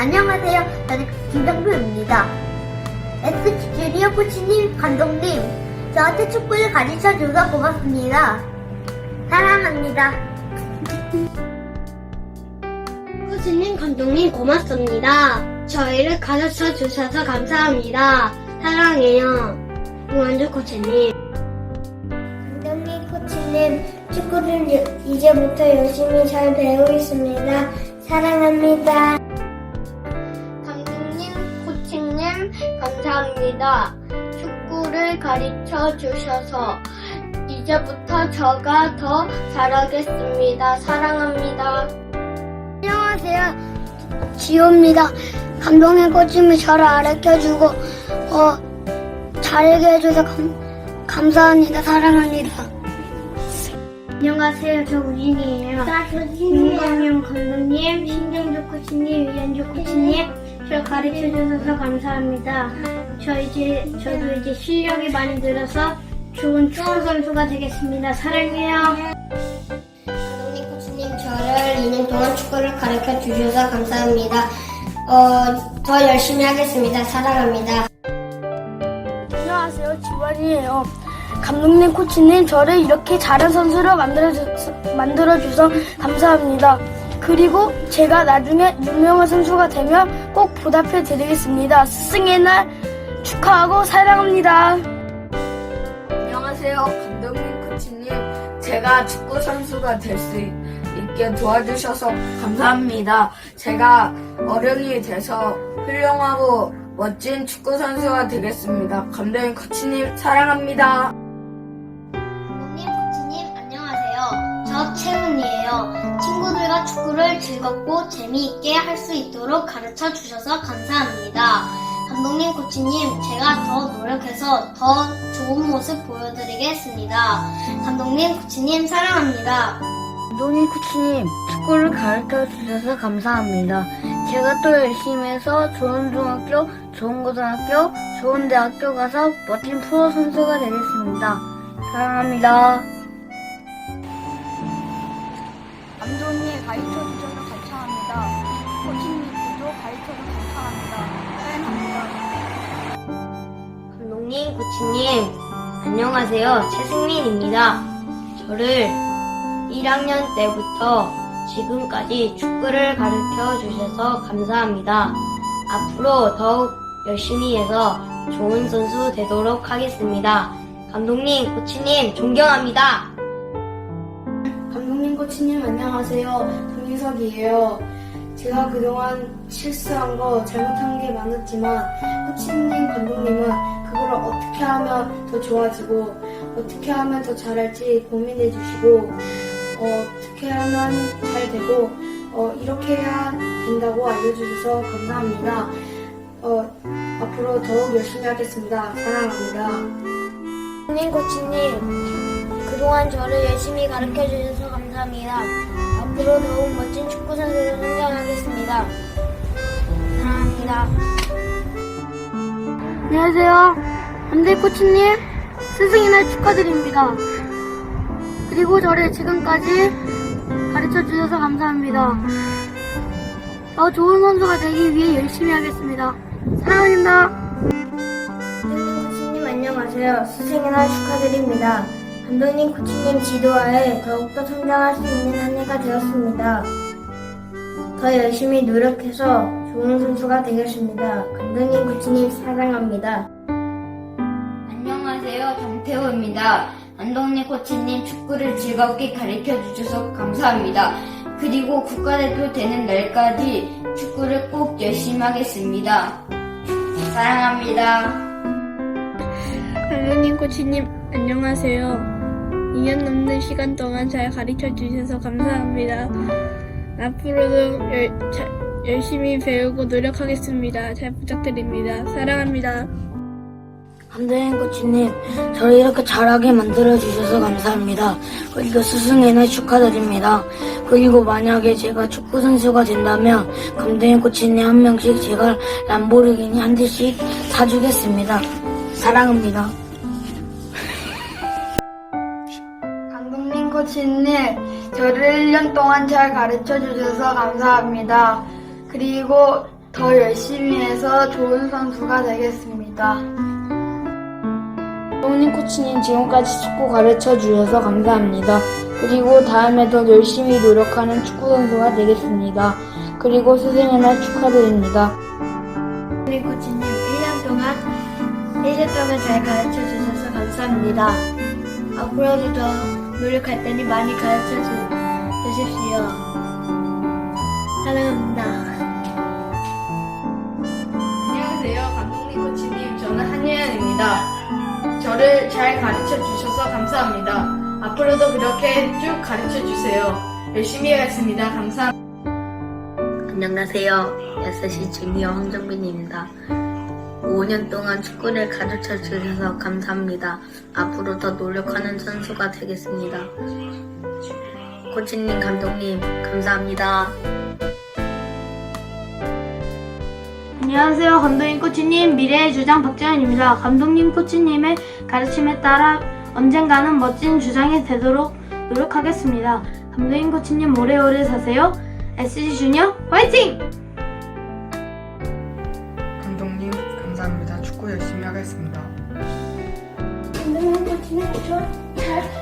안녕하세요. 저는 김정표입니다. SG 주니어 코치님, 감독님, 저한테 축구를 가르쳐 줘서 고맙습니다. 사랑합니다. 코치님, 감독님 고맙습니다. 저희를 가르쳐 주셔서 감사합니다. 사랑해요. 이완주 코치님. 감독님, 코치님, 축구를 이제부터 열심히 잘 배우고 있습니다. 사랑합니다. 감사합니다. 축구를 가르쳐 주셔서 이제부터 저가 더 잘하겠습니다. 사랑합니다. 안녕하세요. 지호입니다. 감독님, 코치님 저를 가르쳐주고, 어, 잘하게 해줘서 감, 감사합니다. 사랑합니다. 안녕하세요. 저 우진이에요. 김광용 감독님, 신정주 코치님, 이현주 코치님, 저 가르쳐 주셔서 감사합니다. 저 이제 저도 이제 실력이 많이 늘어서 좋은 축구 선수가 되겠습니다. 사랑해요. 감독님, 코치님, 저를 2년 동안 축구를 가르쳐 주셔서 감사합니다. 어, 더 열심히 하겠습니다. 사랑합니다. 안녕하세요. 지원이에요. 감독님, 코치님, 저를 이렇게 잘한 선수로 만들어주, 만들어줘서 감사합니다. 그리고 제가 나중에 유명한 선수가 되면 꼭 보답해 드리겠습니다. 스승의 날 축하하고 사랑합니다. 안녕하세요. 감독님, 코치님. 제가 축구 선수가 될 수 있게 도와주셔서 감사합니다. 제가 어른이 돼서 훌륭하고 멋진 축구 선수가 되겠습니다. 감독님, 코치님, 사랑합니다. 감독님, 코치님, 안녕하세요. 저 채훈이에요. 친구들과 축구를 즐겁고 재미있게 할 수 있도록 가르쳐 주셔서 감사합니다. 감독님, 코치님, 제가 더 노력해서 더 좋은 모습 보여드리겠습니다. 감독님, 코치님, 사랑합니다. 감독님, 코치님, 축구를 가르쳐 주셔서 감사합니다. 제가 또 열심히 해서 좋은 중학교, 좋은 고등학교, 좋은 대학교 가서 멋진 프로 선수가 되겠습니다. 사랑합니다. 감독님 가르쳐 코치님, 안녕하세요. 최승민입니다. 저를 1학년 때부터 지금까지 축구를 가르쳐 주셔서 감사합니다. 앞으로 더욱 열심히 해서 좋은 선수 되도록 하겠습니다. 감독님, 코치님, 존경합니다. 감독님, 코치님 안녕하세요. 정유석이에요. 제가 그동안 실수한 거 잘못한 게 많았지만 코치님, 감독님은 그걸 어떻게 하면 더 좋아지고 어떻게 하면 더 잘할지 고민해 주시고 어, 어떻게 하면 잘 되고 어, 이렇게 해야 된다고 알려주셔서 감사합니다. 어, 앞으로 더욱 열심히 하겠습니다. 사랑합니다. 감독님, 코치님, 그동안 저를 열심히 가르쳐 주셔서 감사합니다. 앞으로 더욱 멋진 축구 선수로 성장하겠습니다. 사랑합니다. 안녕하세요. 안대 코치님, 스승의 날 축하드립니다. 그리고 저를 지금까지 가르쳐 주셔서 감사합니다. 더 좋은 선수가 되기 위해 열심히 하겠습니다. 사랑합니다. 감독님, 코치님 안녕하세요. 스승의 날 축하드립니다. 감독님, 코치님 지도하에 더욱더 성장할 수 있는 한 해가 되었습니다. 더 열심히 노력해서 좋은 선수가 되겠습니다. 감독님, 코치님 사랑합니다. 안녕하세요. 정태호입니다. 안동네 코치님 축구를 즐겁게 가르쳐 주셔서 감사합니다. 그리고 국가대표 되는 날까지 축구를 꼭 열심히 하겠습니다. 사랑합니다. 감독님, 코치님, 안녕하세요. 2년 넘는 시간 동안 잘 가르쳐 주셔서 감사합니다. 앞으로도 열, 자- 열심히 배우고 노력하겠습니다. 잘 부탁드립니다. 사랑합니다. 감독님, 코치님, 저를 이렇게 잘하게 만들어주셔서 감사합니다. 그리고 스승의 날 축하드립니다. 그리고 만약에 제가 축구선수가 된다면, 감독님, 코치님 한 명씩 제가 람보르기니 한 대씩 사주겠습니다. 사랑합니다. 감독님, 코치님, 저를 1년 동안 잘 가르쳐 주셔서 감사합니다. 그리고 더 열심히 해서 좋은 선수가 되겠습니다. 동님 코치님 지금까지 축구 가르쳐 주셔서 감사합니다. 그리고 다음에도 열심히 노력하는 축구 선수가 되겠습니다. 그리고 스승의 날 축하드립니다. 우리 코치님 1년 동안 1년 동안 잘 가르쳐 주셔서 감사합니다. 앞으로도 더 노력할 테니 많이 가르쳐 주, 주십시오. 사랑합니다. 안녕하세요. 감독님 코치님. 저는 한예은입니다. 저를 잘 가르쳐 주셔서 감사합니다. 앞으로도 그렇게 쭉 가르쳐 주세요. 열심히 하겠습니다. 감사합니다. 안녕하세요. 6시 주니어 황정빈입니다. 5년 동안 축구를 가르쳐 주셔서 감사합니다. 앞으로 더 노력하는 선수가 되겠습니다. 코치님, 감독님, 감사합니다. 안녕하세요. 감독님, 코치님, 미래의 주장 박재현입니다. 감독님, 코치님의 가르침에 따라 언젠가는 멋진 주장이 되도록 노력하겠습니다. 감독님, 코치님, 오래오래 사세요. SG 주니어 화이팅! 감독님 감사합니다. 축구 열심히 하겠습니다. 감독님, 코치님, 저잘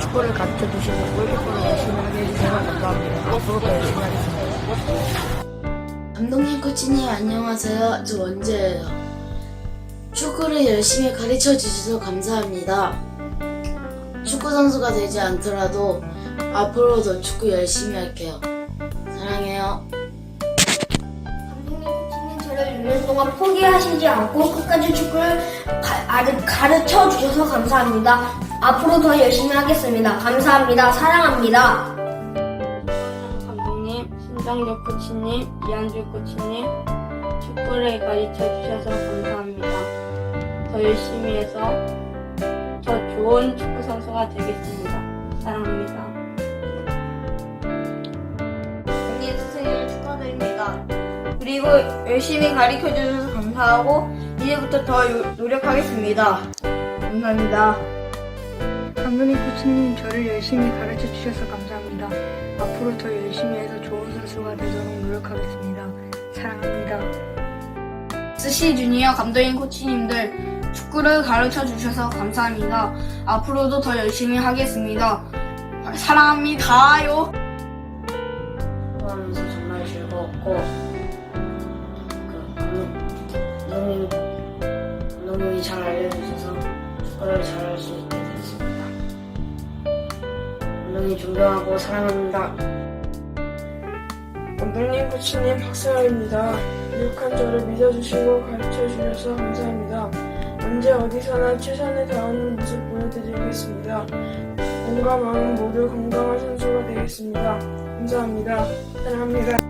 축구를 가르쳐 주시고 골키퍼를 열심히 하게 해주셔서 감사합니다. 앞으로도 열심히 하겠습니다. 감독님, 코치님, 안녕하세요. 저 원재예요. 축구를 열심히 가르쳐 주셔서 감사합니다. 축구 선수가 되지 않더라도 앞으로도 축구 열심히 할게요. 사랑해요. 감독님, 코치님, 저를 6년 동안 포기하시지 않고 끝까지 축구를 가 르쳐 주셔서 감사합니다. 앞으로 더 열심히 하겠습니다. 감사합니다. 사랑합니다. 감독님, 신정적 코치님, 이한주 코치님, 축구를 가르쳐 주셔서 감사합니다. 더 열심히 해서 더 좋은 축구 선수가 되겠습니다. 사랑합니다. 언니 스승님을 축하드립니다. 그리고 열심히 가르쳐 주셔서 감사하고 이제부터 더 요- 노력하겠습니다. 감사합니다. 감독님, 코치님, 저를 열심히 가르쳐 주셔서 감사합니다. 앞으로 더 열심히 해서 좋은 선수가 되도록 노력하겠습니다. 사랑합니다. 스시 주니어 감독님 코치님들 축구를 가르쳐 주셔서 감사합니다. 앞으로도 더 열심히 하겠습니다. 사랑합니다요. 하면서 정말 즐거웠고 그 감독님 감독님이 잘 알려주셔서 축구를 잘할 수 됐습니다. 감독님 존경하고 사랑합니다. 감독님 코치님 박세아입니다. 유력한 저를 믿어주시고 가르쳐 주셔서 감사합니다. 언제 어디서나 최선을 다하는 모습 보여드리겠습니다. 몸과 마음 모두 건강한 선수가 되겠습니다. 감사합니다. 사랑합니다.